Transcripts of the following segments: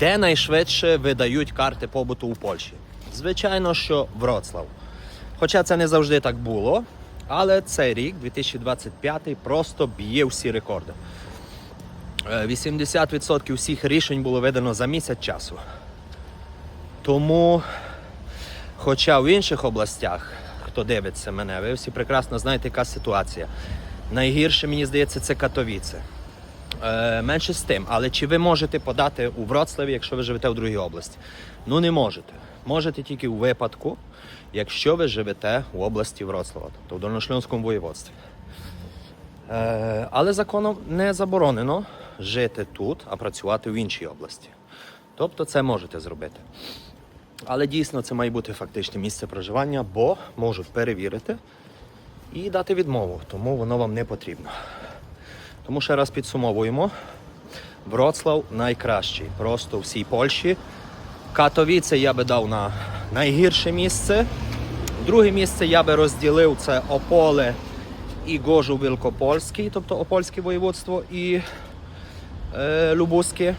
Де найшвидше видають карти побуту у Польщі? Звичайно, що Вроцлав. Хоча це не завжди так було, але цей рік, 2025, просто б'є всі рекорди. Е, 80% всіх рішень було видано за місяць часу. Тому, хоча в інших областях, хто дивиться мене, ви всі прекрасно знаєте, яка ситуація. Найгірше, мені здається, це Катовіце. Е, менше з тим, але чи ви можете подати у Вроцлаві, якщо ви живете в другій області? Ну не можете. Можете тільки у випадку, якщо ви живете у області Вроцлава, тобто в Долношльонському воєводстві. Е, але законом не заборонено жити тут, а працювати в іншій області. Тобто це можете зробити. Але дійсно це має бути фактичне місце проживання, бо можуть перевірити і дати відмову, тому воно вам не потрібно. Тому ще раз підсумовуємо. Вроцлав найкращий, просто в всій Польщі. Катовіце я би дав на найгірше місце. Друге місце я би розділив це Ополе і Гожу Вілкопольський, тобто Опольське воєводство і е, Любузьке.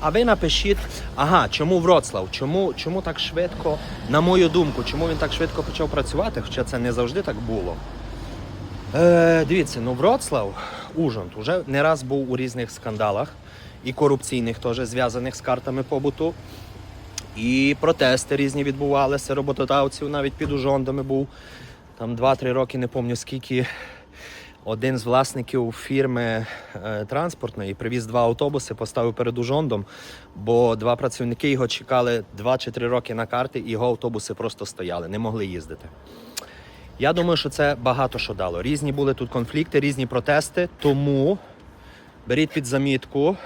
А ви напишіть, ага, чому Вроцлав? Чому, чому так швидко, на мою думку, чому він так швидко почав працювати, хоча це не завжди так було. Е, дивіться, ну Вроцлав, Ужгород, уже не раз був у різних скандалах і корупційних теж зв'язаних з картами побуту. І протести різні відбувалися роботодавців, навіть під Ужондами був. Там 2-3 роки, не пам'ятаю скільки. Один з власників фірми е, транспортної привіз два автобуси, поставив перед Ужондом, бо два працівники його чекали 2 чи 3 роки на карти, і його автобуси просто стояли, не могли їздити. Я думаю, що це багато що дало. Різні були тут конфлікти, різні протести, тому беріть під замітку.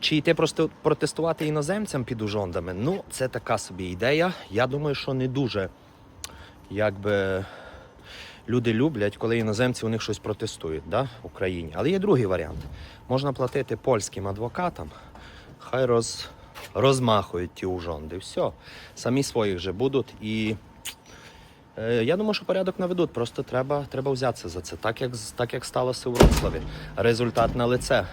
Чи йти просто протестувати іноземцям під ужондами? Ну, це така собі ідея. Я думаю, що не дуже якби люди люблять, коли іноземці у них щось протестують да, в Україні. Але є другий варіант. Можна платити польським адвокатам, хай роз, розмахують ті ужонди. Все. Самі своїх же будуть. І я думаю, що порядок наведуть. Просто треба, треба взятися за це, так як, так як сталося у Вроцлаві. Результат на лице.